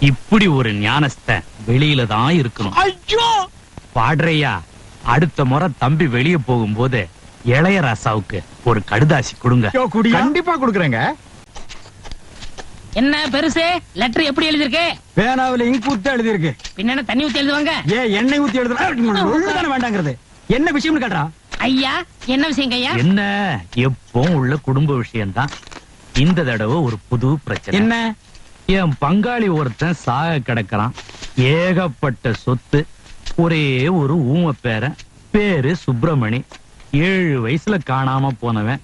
இப்படி ஒரு ஞானஸ்த வெளியில தான் இருக்கணும். ஐயோ! பாடுறையா அடுத்த முறை தம்பி வெளிய போகும்போது இளையராசாவுக்கு ஒரு கடுதாசி கொடுங்க. கண்டிப்பா கொடுக்கறேங்க. என்ன பெருசு? லெட்டர் எப்படி எழுதிருக்கு பேனாவில இங்கு ஊத்தி எழுதி இருக்கு பின்ன என்ன தண்ணி ஊத்தி எழுதுவாங்க? ஏ எண்ணெய் ஊத்தி எழுதுனா தானே வேண்டாங்கிறது. என்ன விஷயம்னு கேட்டா? ஐயா என்ன விஷயங்க ஐயா? என்ன எப்பவும் உள்ள குடும்ப விஷயம்தான். இந்த தடவை ஒரு புது பிரச்சனை. என்ன? என் பங்காளி ஒருத்தன் சாக கிடக்குறான். ஏகப்பட்ட சொத்து ஒரே ஒரு ஊம பேரன் பேரு சுப்பிரமணி. ஏழு வயசுல காணாம போனவன்.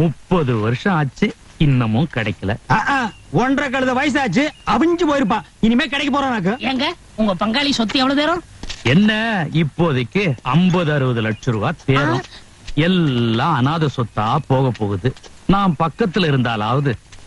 முப்பது வருஷம் ஆச்சு இன்னமும் கிடைக்கல. ஒன்றரை கழுத வயசாச்சு அவிஞ்சு போயிருப்பான். இனிமே கிடைக்க போறானாக்கு ஏங்க உங்க பங்காளி சொத்து எவ்வளவு தேரும்? என்ன இப்போதைக்கு ஐம்பது அறுபது லட்சம் ரூபாய் தேரும் எல்லாம் அனாதை சொத்தா போக போகுது. நான் பக்கத்துல இருந்தாலாவது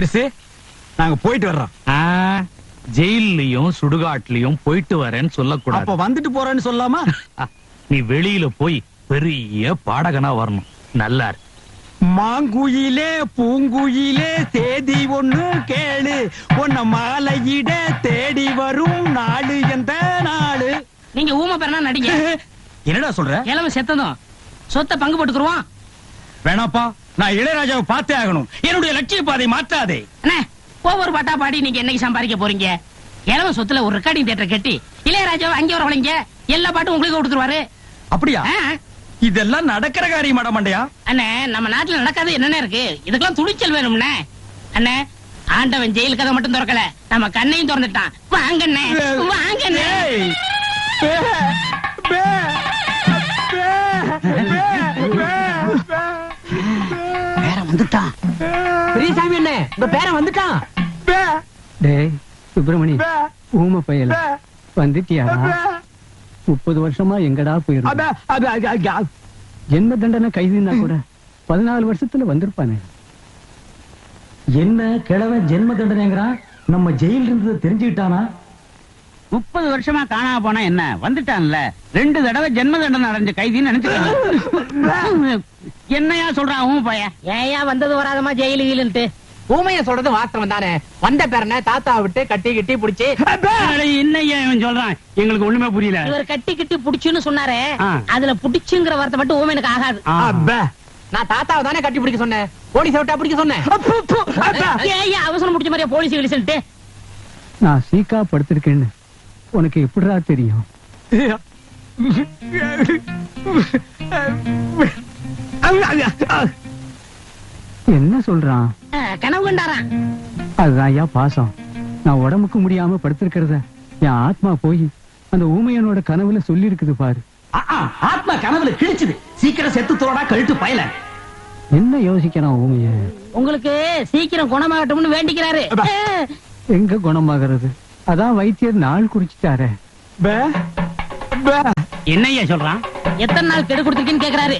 பெருசு நாங்க போயிட்டு வர்றோம். ஆ, ஜெயில்லயும் சுடுகாட்லயும் போயிட்டு வரேன்னு அப்ப சொல்லக்கூடாது வந்துட்டு போறேன்னு சொல்லாமா? நீ வெளியில போய் பெரிய பாடகனா வரணும். நல்லா மாங்குயிலே பூங்குயிலே தேதி ஒண்ணு கேளு. உன்ன மாலையிட தேடி வரும் நாடு எந்த நாடு நீங்க ஊமை பெறனா நடிங்க. என்னடா சொல்ற? கிழமை செத்ததும். சொத்தை பங்கு போட்டுக்குருவோம் வேணாப்பா நான் இளையராஜாவை பார்த்தே ஆகணும். என்னுடைய லட்சிய பாதை மாற்றாதே. அண்ணே ஒவ்வொரு பாட்டா பாடி நீங்க என்னைக்கு சம்பாதிக்க போறீங்க? கிழமை சொத்துல ஒரு ரெக்கார்டிங் தியேட்டர் கட்டி இளையராஜாவை அங்கே வரவழைங்க எல்லா பாட்டும் உங்களுக்கு கொடுத்துருவாரு. அப்படியா. இதெல்லாம் நடக்கிற காரியமாட மண்டையா அண்ணே நம்ம நாட்டுல நடக்காது என்னென்ன இருக்கு? இதுக்கெல்லாம் துணிச்சல் வேணும்னே அண்ணே ஆண்டவன் ஜெயில் கதை மட்டும் திறக்கல. நம்ம கண்ணையும் திறந்துட்டான். வாங்கண்ணே வாங்கண்ணே. வந்துட்டான். பெரியசாமி என்ன உங்க பேரன் வந்துட்டான். டேய் சுப்பிரமணி ஊம பயல. பே. முப்பது வருஷமா எங்கடா போயிருந்த. ஜென்ம தண்டனை கைதுனா கூட பதினாலு வருஷத்துல வந்திருப்பானே. என்ன கிழவன் ஜென்ம தண்டனைங்கிறான்? நம்ம ஜெயில இருந்ததை தெரிஞ்சுக்கிட்டானா? முப்பது வருஷமா காணாம போனா என்ன? வந்துட்டான்ல. ரெண்டு தடவை ஜென்ம தண்டனை அடைஞ்ச கைதின்னு நினைச்சுக்காங்க. என்னையா சொல்றான் அவன் பையன் ஏயா வந்தது வராதமா ஜெயிலு கீழுன்ட்டு. ஊமைய சொல்றது வாஸ்தவம் தானே. வந்த பேரனை தாத்தா விட்டு கட்டி கட்டி புடிச்சு. என்னையா இவன் சொல்றான்? எங்களுக்கு ஒண்ணுமே புரியல. இவர் கட்டி கிட்டி புடிச்சுன்னு சொன்னாரே. அதுல புடிச்சுங்கிற வார்த்தை மட்டும் ஓமனுக்கு ஆகாது. அபே. நான் தாத்தாவை தானே கட்டி பிடிக்க சொன்னேன். போலீஸ் விட்டா பிடிக்க சொன்னேன். அவசரம் முடிச்ச மாதிரியா போலீஸ் கிழிச்சுட்டு நான் சீக்கா படுத்திருக்கேன்னு. உனக்கு எப்படிடா தெரியும்? என்ன சொல்றான்? கனவு கண்டாராம் அதுதான் ஐயா பாசம். நான் உடம்புக்கு முடியாம படுத்திருக்கிறத. என் ஆத்மா போய் அந்த ஊமையனோட கனவுல சொல்லி இருக்குது பாரு. ஆ, ஆ, ஆத்மா கனவுல கிழிச்சுது. சீக்கிரம் செத்து தோடா கழுத்து பயல. என்ன யோசிக்கிறான் ஊமைய உங்களுக்கு சீக்கிரம் குணமாகட்டும்னு வேண்டிக்கிறாரு. எங்க குணமாகிறது? அதான் வைத்தியர் நாள் குறிச்சிட்டாரே பே, பே. என்னையா சொல்றான் எத்தனை நாள் கெடு கொடுத்துருக்கீன்னு கேக்குறாரு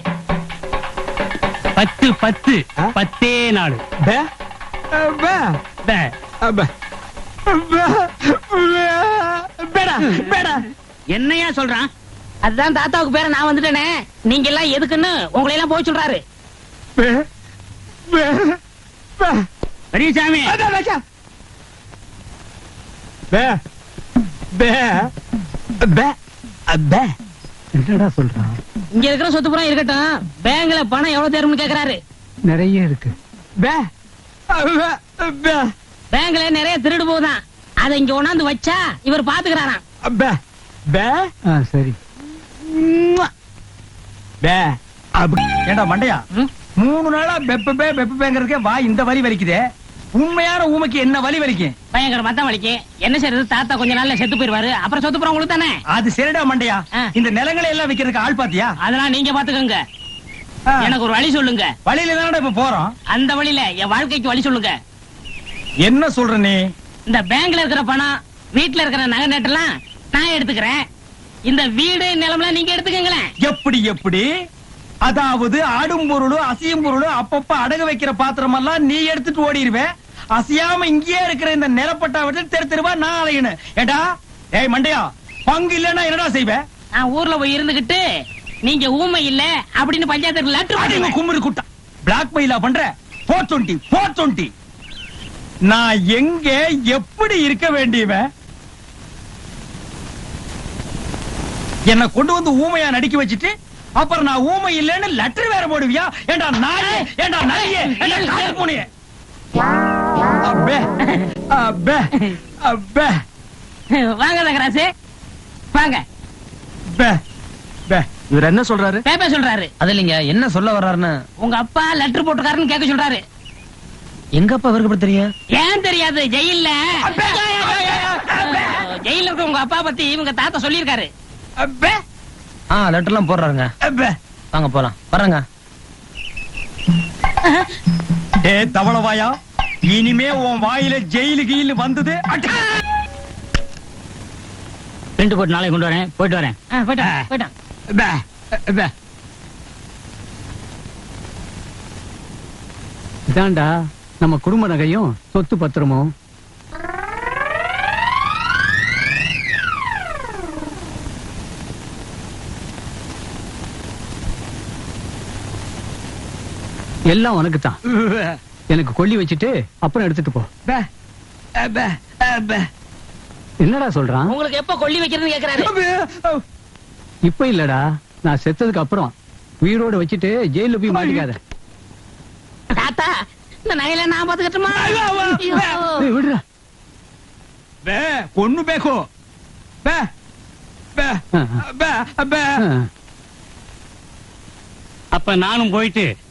பத்து பத்து? பத்தே நாள் பே, பே, பே. பே. பே, பே. பேடா, பேடா. என்னையா சொல்றான் அதுதான் தாத்தாவுக்கு பேர நான் வந்துட்டேனே நீங்க எல்லாம் எதுக்குன்னு உங்களை எல்லாம் போய் சொல்றாரு. பெரியசாமி அதான். பே, பே, பே, பே. என்னடா சொல்றான் இங்க இருக்கிற சொத்து புறம் இருக்கட்டும். பேங்க்ல பணம் எவ்வளவு தேரும்னு கேக்குறாரு. நிறைய இருக்கு. பே, பே, பேங்க்ல நிறைய திருடு போகுதான். அதை இங்க கொண்டாந்து வச்சா இவர் பாத்துக்கிறாராம். பே, பே. ஆ சரி. பே. அப்படி. ஏண்டா மண்டையா? ம்? மூணு நாளா பெப்ப பே பெப்ப பேங்கிறதுக்கே வா இந்த வலி வலிக்குதே. உண்மையான ஊமைக்கு என்ன வலி வலிக்கும் பயங்கர மத்தம் வலிக்கு. என்ன செய்யறது தாத்தா கொஞ்ச நாள்ல செத்து போயிருவாரு. அப்புறம் சொத்து புறம் உங்களுக்கு தானே? அது சரிடா மண்டையா. இந்த நிலங்களை எல்லாம் விக்கிறதுக்கு ஆள் பாத்தியா? அதெல்லாம் நீங்க பாத்துக்கோங்க. எனக்கு ஒரு வழி சொல்லுங்க. வழியில தானடா இப்ப போறோம்? அந்த வழியில என் வாழ்க்கைக்கு வழி சொல்லுங்க. என்ன சொல்ற நீ? இந்த பேங்க்ல இருக்கிற பணம் வீட்ல இருக்கிற நகை நட்டெல்லாம் நான் எடுத்துக்கிறேன். இந்த வீடு நிலம்லாம் நீங்க எடுத்துக்கங்களேன். எப்படி எப்படி? அதாவது ஆடும் பொருளும் அசையும் பொருளும் அப்பப்ப அடகு வைக்கிற பாத்திரம் எல்லாம் நீ எடுத்துட்டு ஓடிடுவே அசையாம இங்கேயே இருக்கிற இந்த நிலப்பட்டா விட்டு தெரு தெருவா நான் அலையணும். ஏடா ஏய் மண்டையா பங்கு இல்லன்னா என்னடா செய்வேன் நான் ஊர்ல போய் இருந்துகிட்டு நீங்க ஊமை இல்ல அப்படின்னு பஞ்சாயத்து லெட்டர். கும்மிரு குட்டா. பிளாக் மெயிலா பண்ற? போர் டுவெண்ட்டி போர் டுவெண்ட்டி நான் எங்க எப்படி இருக்க வேண்டியவன்? என்ன கொண்டு வந்து ஊமையா நடிக்க வச்சுட்டு அப்புறம் நான் ஊமை இல்லைன்னு லெட்டர் வேற போடுவியா? ஏண்டா நாயே? ஏண்டா நாயே ஏண்டா காட்டு பூனையே? அப்பே அப்பே அப்பே வாங்க தகராசு வாங்க. பே பே. இவர் என்ன சொல்றாரு? பேப்பர் சொல்றாரு. அது இல்லைங்க. என்ன சொல்ல வர்றாருன்னு? உங்க அப்பா லெட்டர் போட்டுக்காருன்னு கேட்க சொல்றாரு. எங்க அப்பா அவருக்கு எப்படி தெரியும்? ஏன் தெரியாது? ஜெயில்ல. ஜெயில இருக்க உங்க அப்பா பத்தி இவங்க தாத்தா சொல்லியிருக்காரு. அப்பே ஆ லெட்டர் எல்லாம் போடுறாருங்க. வாங்க போலாம். வர்றேங்க. ஏ தவளவாயா. இனிமே உன் வாயில ஜெயிலு கீழு வந்தது அட- ரெண்டு போட்டு நாளைக்கு கொண்டு வரேன். போயிட்டு வரேன். போயிட்டான். இதாண்டா நம்ம குடும்ப நகையும் சொத்து பத்திரமும். எல்லாம் உனக்கு தான் எனக்கு கொல்லி வச்சுட்டு அப்புறம் எடுத்துட்டு போ. பே, பே, பே. என்னடா சொல்றான்? உங்களுக்கு எப்ப கொல்லி வைக்கிறதுன்னு கேக்குறாரு. இப்ப இல்லடா நான் செத்ததுக்கு அப்புறம் உயிரோட வச்சுட்டு ஜெயில போய் மாட்டிக்காத. தாத்தா இந்த நகையில நான் பாத்துக்கட்டுமா? விடுடா. பே, கொன்னு பேக்கோ. பே பே, பே, பே. அப்ப நானும் போயிட்டு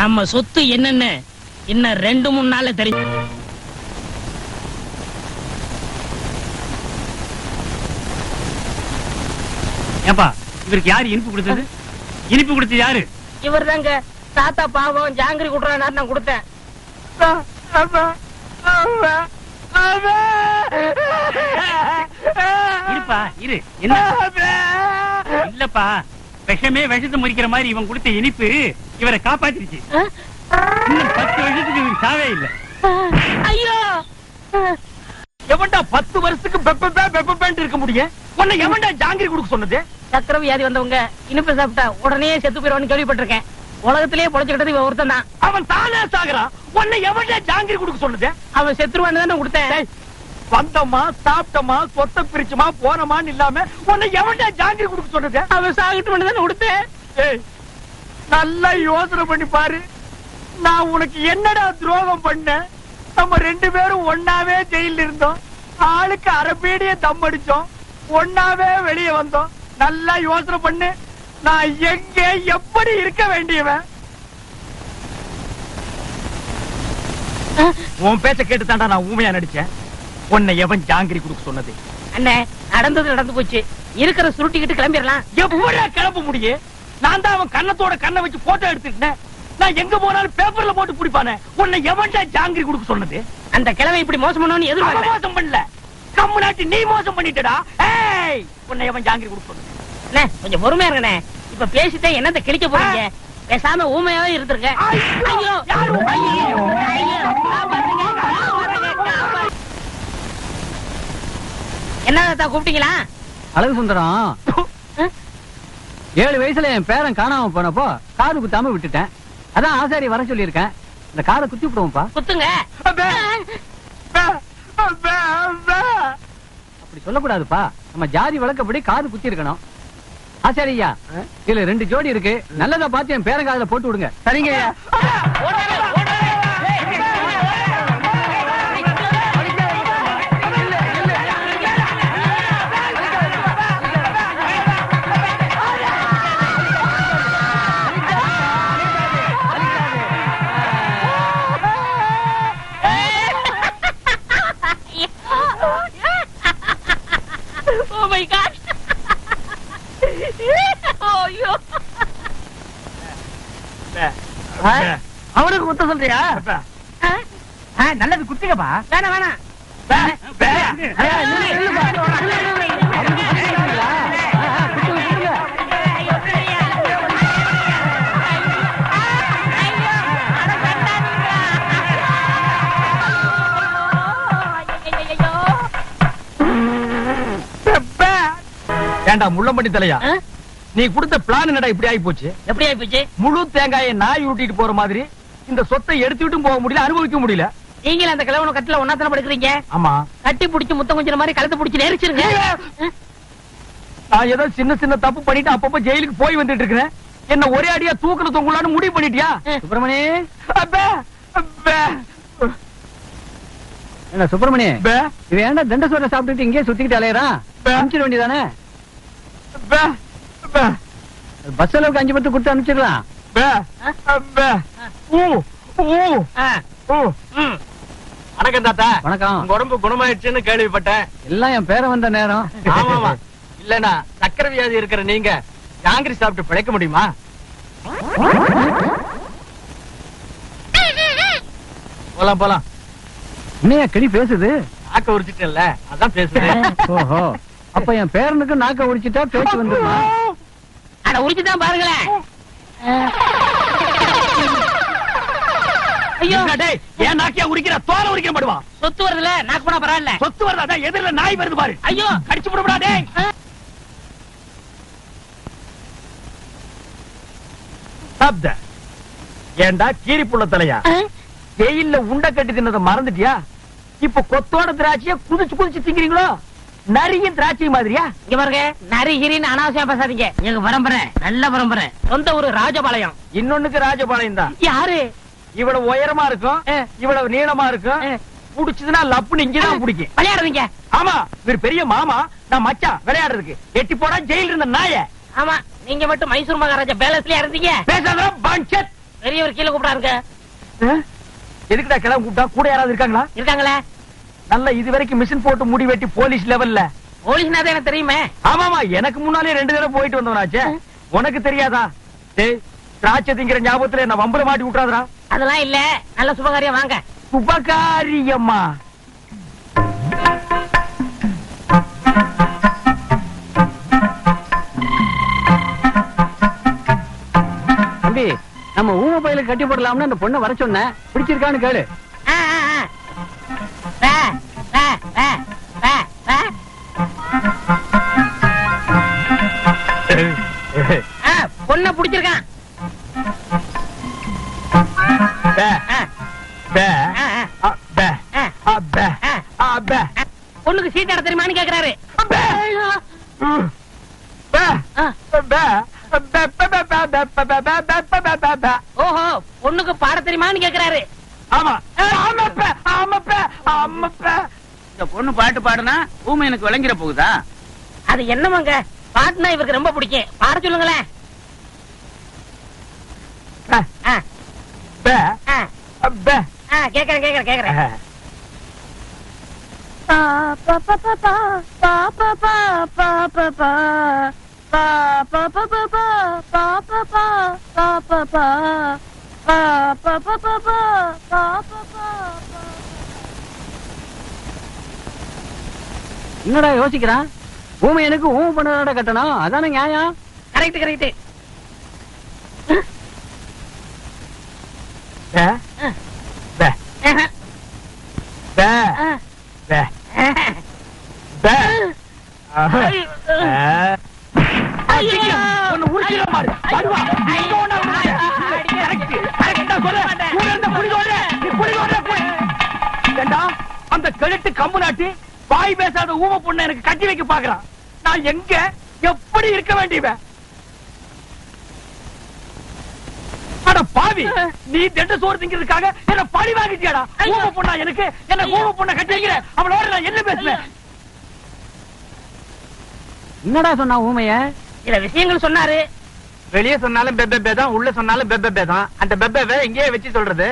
நம்ம சொத்து என்னன்னு? இன்னும் ரெண்டு மூணு நாள்ல தெரியும் ஏப்பா இவருக்கு யாரு இனிப்பு கொடுத்தது? இனிப்பு கொடுத்தது யாரு? இவர் தாங்க தாத்தா பாவம் ஜாங்கிரி குடுறாரு நான் கொடுத்தேன். இருப்பா இரு. என்ன? இல்லப்பா. விஷமே விஷத்தை முறிக்கிற மாதிரி இவன் கொடுத்த இனிப்பு இவரை காப்பாத்திருச்சு. இன்னும் பத்து வருஷத்துக்கு இவருக்கு சாவே இல்ல. ஐயோ! எவன்டா பத்து வருஷத்துக்கு பெப்ப பெப்ப இருக்க முடியும்? உன்னை எவன்டா ஜாங்கிரி கொடுக்க சொன்னது? சக்கர வியாதி வந்தவங்க இனிப்பு சாப்பிட்டா உடனே செத்து போயிருவான்னு கேள்விப்பட்டிருக்கேன். உலகத்திலேயே பொழைச்சுக்கிட்டது இவன் ஒருத்தன் தான். அவன் தானே சாகுறான். உன்னை எவன்டா ஜாங்கிரி கொடுக்க சொன்னது? அவன் செத்துருவான்னு தானே கொடுத்தேன். வந்தோமா சாப்பிட்டோமா சொத்தை பிரிச்சுமா போனோமான்னு இல்லாம உன்னை எவன்டா ஜாங்கிரி கொடுக்க சொன்னது? அவன் சாகிட்டு தானே கொடுத்தேன் நல்லா யோசனை பண்ணி பாரு. நான் உனக்கு என்னடா துரோகம் பண்ணேன்? நம்ம ரெண்டு பேரும் ஒண்ணாவே ஜெயில இருந்தோம். ஆளுக்கு அரபீடிய தம் அடிச்சோம். ஒண்ணாவே வெளியே வந்தோம். நல்லா யோசனை பண்ணு. நான் எங்க எப்படி இருக்க வேண்டியவன்? உன் பேச்ச கேட்டு தாண்டா நான் ஊமையா நடிச்சேன். உன்னை எவன் ஜாங்கிரி கொடுக்க சொன்னது? அண்ணே நடந்தது நடந்து போச்சு. இருக்கிற சுருட்டிக்கிட்டு கிளம்பிடலாம். எப்படியா கிளம்ப முடியும் நான் தான் அவன் கண்ணத்தோட கண்ணை வச்சு போட்டோ எடுத்துக்கிட்டேன். நான் எங்க போனாலும் பேப்பர்ல போட்டு பிடிப்பானே? உன்னை எவன்டா ஜாங்கிரி கொடுக்க சொன்னது? அந்த கிழமை இப்படி மோசம் பண்ணணும்னு அவன் எதிர்பார்க்கல மோசம் பண்ணல. கம்மு நாட்டி நீ மோசம் பண்ணிட்டடா. ஏய் உன்னை எவன் ஜாங்கிரி கொடுக்க சொன்னது? கொஞ்சம் பொறுமையா இருங்கண்ணே. இப்ப பேசிட்டே என்னத்த கிழிக்க போறீங்க? பேசாம ஊமையாவே இருந்திருக்க. ஐயோ? ஐயோ, என்ன கூப்பிட்டீங்களா? அழகு சுந்தரம். ஏழு வயசுல என் பேரன் காணாம போனப்போ காது குத்தாம விட்டுட்டேன். அதான் ஆசாரி வர சொல்லியிருக்கேன். இந்த காதை குத்தி விடுவோம்ப்பா குத்துங்க. அப்பே, அப்பே, அப்பே, அப்பே. அப்படி சொல்லக்கூடாதுப்பா. நம்ம ஜாதி வழக்கப்படி காது குத்தி இருக்கணும் ஆசாரி ஐயா இதுல ரெண்டு ஜோடி இருக்கு. நல்லதா பார்த்து என் பேரன் காதுல போட்டு விடுங்க. சரிங்க அவனுக்கு குத்த சொல்றியா? நல்லது அப்பே, அப்பே. அப்பே. ஏண்டா முள்ளம்பட்டி தலையா? நீ கொடுத்த பிளான் என்னடா இப்படி ஆகி போச்சு எப்படி ஆயிப்போச்சு? முழு தேங்காயை நாய் ஊட்டிட்டு போற மாதிரி இந்த சொத்தை எடுத்துட்டும் போக முடியல அனுபவிக்க முடியல. நீங்களும் அந்த கிழவன கட்டில ஒன்னாத்தன படுக்கிறீங்க? ஆமா. கட்டி புடிச்சு முத்தம் கொஞ்சம் மாதிரி கழுத்தை புடிச்சு நெரிச்சிருங்க. நான் ஏதோ சின்ன சின்ன தப்பு பண்ணிட்டு அப்பப்ப ஜெயிலுக்கு போய் வந்துட்டு இருக்கிறேன் என்ன ஒரே அடியா தூக்கல தொங்கலான்னு முடிவு பண்ணிட்டியா? சுப்பிரமணி! அப்பே, அப்பே, என்ன சுப்பிரமணி? இவன் ஏன்டா தண்ட சோற சாப்பிட்டுட்டு இங்கேயே சுத்திக்கிட்டு அலையறான்? அனுப்பிச்சிட வேண்டியதானே? பஸ் அளவுக்கு அஞ்சு பத்து கொடுத்து அனுப்பிச்சிடலாம். வணக்கம் தாத்தா. வணக்கம். உங்க உடம்பு குணமாயிடுச்சுன்னு கேள்விப்பட்டேன். எல்லாம் என் பேர வந்த நேரம். ஆமாமா. இல்லனா சக்கரை வியாதி இருக்கிற நீங்க ஜாங்கிரி சாப்பிட்டு பிழைக்க முடியுமா? போலாம் போலாம். என்னையா கிளி பேசுது? நாக்க உரிச்சிட்டல அதான் பேசுறேன். ஓஹோ. அப்ப என் பேரனுக்கு நாக்க உடிச்சிட்டா பேச்சு வந்துருமா அட உரிச்சுதான் பாருங்களேன். ஐயோ. ஐயோ டேய் ஏன் நாக்கியா உரிக்கிற? தோலை உரிக்க மாடுவா சொத்து வருதுல? நாக்கு போனா பரவாயில்ல. சொத்து வரதா? எதிரில நாய் வருது பாரு. ஐயோ. கடிச்சு போடுடா டேய். சாப்த. ஏண்டா கீரி புள்ள தலையா? ஜெயில்ல உண்டை கட்டி தின்னத மறந்துட்டியா? இப்ப கொத்தோட திராட்சைய குதிச்சு குதிச்சு திங்கிறீங்களோ? நரியும் திராட்சை மாதிரியா? இங்க பாருங்க நரிகிரின்னு அனாவசியம் பேசாதீங்க. எங்க பரம்பரை நல்ல பரம்பரை. சொந்த ஊரு ராஜபாளையம். இன்னொன்னுக்கு ராஜபாளையம் தான். யாரு? இவ்வளவு உயரமா இருக்கும் இவ்வளவு நீளமா இருக்கும். புடிச்சதுன்னா லப்புன்னு இங்கதான் பிடிக்கும். விளையாடுறீங்க ஆமா இவர் பெரிய மாமா நான் மச்சான் விளையாடுறதுக்கு. எட்டி போடா ஜெயில் இருந்த நாய. ஆமா நீங்க மட்டும் மைசூர் மகாராஜா பேலஸ்லயா இருந்தீங்க. பேசாத பஞ்சத் பெரியவர் கீழே கூப்பிடாருங்க. எதுக்குடா கிளம்ப கூப்பிட்டா? கூட யாராவது இருக்காங்களா? இருக்காங்களே. நல்ல இது வரைக்கும் மிஷின் போட்டு முடி வெட்டி போலீஸ் லெவல்ல போலீஸ்னா தான் எனக்கு தெரியுமே? ஆமாமா எனக்கு முன்னாலே ரெண்டு தடவை போயிட்டு வந்தவனாச்சே. உனக்கு தெரியாதா? டேய் திராட்சை திங்கிற ஞாபகத்துல என்ன வம்புல மாட்டி விட்டுறாதடா. அதெல்லாம் இல்ல. நல்ல சுபகாரியம் வாங்க. உபகாரியம்மா தம்பி நம்ம ஊம பயில கட்டி போடலாம்னு அந்த பொண்ணை வர சொன்னேன். பிடிச்சிருக்கான்னு கேளு. திறமை எனக்கு விளங்கிற போகுதா அது என்னமாங்க பாட்டுனா இவருக்கு ரொம்ப பிடிக்கும் பாட சொல்லுங்களேன் கேக்குறேன் கேக்குறேன் கேக்குறேன் என்னடா யோசிக்கிறான்? பூமி எனக்கு ஊ பண்ணதாட கட்டணும். அதானே நியாயம்? கரெக்ட். கரெக்ட் அந்த கிழட்டு கம்பு நாட்டி வாய் பேசாத ஊம பொண்ணை எனக்கு கட்டி வைக்க பாக்குறான் நான் எங்க எப்படி இருக்க வேண்டியவன்? அட பாவி நீ திட்ட சோறு திங்கிறதுக்காக என்ன பழி வாங்கிட்டியாடா? ஊம பொண்ணா எனக்கு? என்ன ஊம பொண்ணை கட்டி வைக்கிற? அவளோட நான் என்ன பேசுவேன்? என்னடா சொன்னா ஊமைய? சில விஷயங்கள் சொன்னாரு. வெளியே சொன்னாலும் பெப்பே தான் உள்ள சொன்னாலும் பெப்பே தான். அந்த பெப்பே எங்கேயே வச்சு சொல்றது?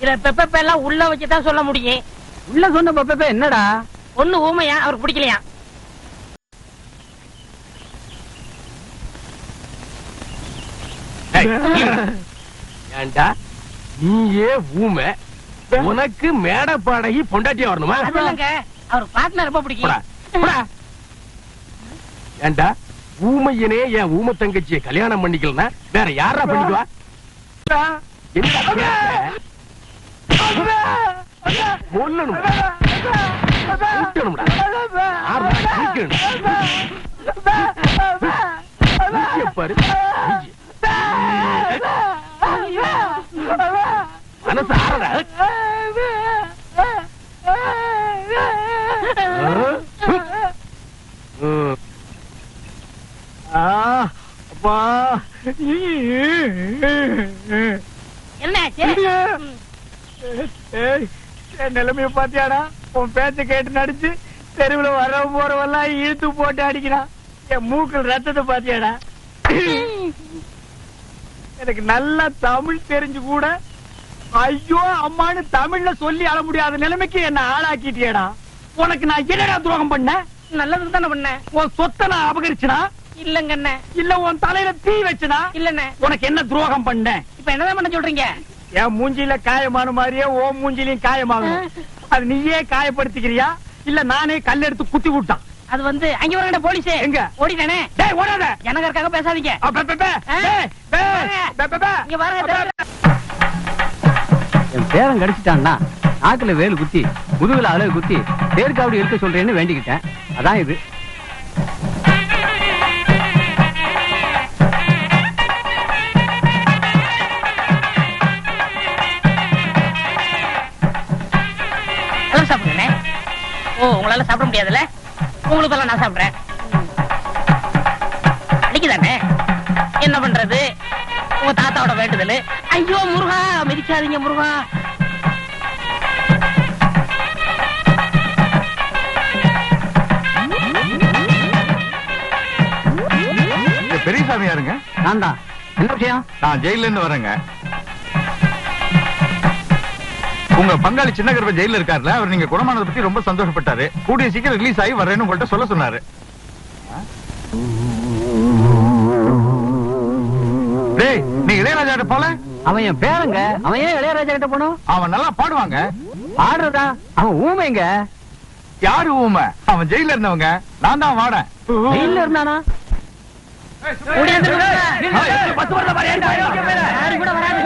சில பெப்ப எல்லாம் உள்ள வச்சுதான் சொல்ல முடியும். உள்ள சொன்ன பப்பே என்னடா? ஒண்ணு ஊமையா அவருக்கு பிடிக்கலையா? ஏண்டா நீயே ஊமை. உனக்கு மேடை பாடகி பொண்டாட்டியா வரணுமா? அவர் பாட்டுனா ரொம்ப பிடிக்கும். போடா, போடா. ஏண்டா ஊமையனே என் ஊமை தங்கச்சியை கல்யாணம் பண்ணிக்கலனா வேற யாரா பண்ணிக்குவா? என்னடா மனசு ஆறடா. அப்பா. என்ன நிலைமையை பாத்தியாடா? உன் பேச்ச கேட்டு நடிச்சு தெருவுல வர போறவெல்லாம் இழுத்து போட்டு அடிக்கிறான் என் மூக்கில் ரத்தத்தை பாத்தியாடா எனக்கு நல்லா தமிழ் தெரிஞ்சு கூட ஐயோ அம்மான்னு தமிழ்ல சொல்லி அழ முடியாத நிலைமைக்கு என்ன ஆளாக்கிட்டியேடா. உனக்கு நான் என்னடா துரோகம் பண்ணேன் நல்லதுக்கு தானே பண்ணேன் உன் சொத்தை நான் அபகரிச்சனா? இல்லங்கண்ணே இல்ல உன் தலையில தீ வச்சனா? இல்லண்ணே உனக்கு என்ன துரோகம் பண்ணேன் இப்ப என்னதான் பண்ண சொல்றீங்க? என் மூஞ்சில காயமான மாதிரியே ஓ மூஞ்சிலையும் காயமாகும். அது நீயே காயப்படுத்திக்கிறியா? இல்ல நானே கல் எடுத்து குத்தி விட்டான். அது வந்து அங்க வரங்க போலீஸ். எங்க? ஓடிட்டானே? டேய் ஓடாத. எனக்காக பேசாதீங்க. இங்க பாருங்க என் பேரன் கடிச்சிட்டான்னா நாக்குல வேலு குத்தி முதுகுல அழகு குத்தி தேர்காவடி எடுக்க சொல்றேன்னு வேண்டிக்கிட்டேன். அதான் இது. உங்களால சாப்பிட முடியாதுல்ல? உங்களுக்கெல்லாம் நான் சாப்பிடுறேன். அன்னைக்குதானே என்ன பண்றது? உங்க தாத்தாவோட வேண்டுதல். ஐயோ முருகா மிதிக்காதீங்க முருகா. இந்த பெரியசாமி யாருங்க? நான் தான். என்ன விஷயம்? நான் ஜெயில இருந்து வரேங்க. உங்க பங்காளி சின்ன கருப்ப ஜெயில இருக்காருல அவர் நீங்க குணமானதை பத்தி ரொம்ப சந்தோஷப்பட்டாரு கூடிய சீக்கிரம் ரிலீஸ் ஆகி வரேன்னு உங்கள்ட்ட சொல்ல சொன்னாரு டேய் நீ இளையராஜா போல அவன் என் பேரங்க அவன் ஏன் இளையராஜா கிட்ட போனோம் அவன் நல்லா பாடுவாங்க ஆடுறதா அவன் ஊமைங்க யாரு ஊமை அவன் ஜெயில இருந்தவங்க நான் தான் வாடேன் ஜெயில்ல இருந்தானா கூட வராது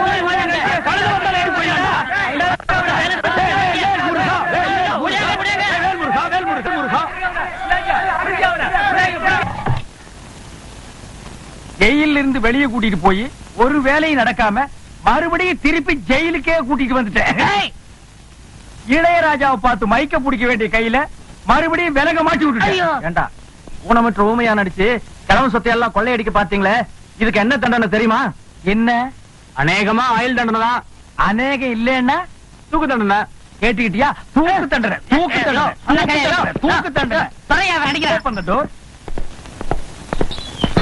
ஜெயில இருந்து வெளியே கூட்டிட்டு போய் ஒரு வேலையும் நடக்காம மறுபடியும் திருப்பி ஜெயிலுக்கே கூட்டிட்டு வந்துட்டேன். இளையராஜாவை பார்த்து மைக்க பிடிக்க வேண்டிய கையில மறுபடியும் விலக மாட்டி. விட்டுட்டேன். ஏண்டா ஊனமற்ற ஊமையா நடிச்சு கிழவன் சொத்தை எல்லாம் கொள்ளையடிக்க பாத்தீங்களே இதுக்கு என்ன தண்டனை தெரியுமா? என்ன? அநேகமா ஆயுள் தண்டனை தான். அநேகம் இல்லைன்னா தூக்கு தண்டனை. கேட்டுக்கிட்டியா? தூக்கு தண்டனை. தூக்கு தண்டனை. தூக்கு தண்டனை.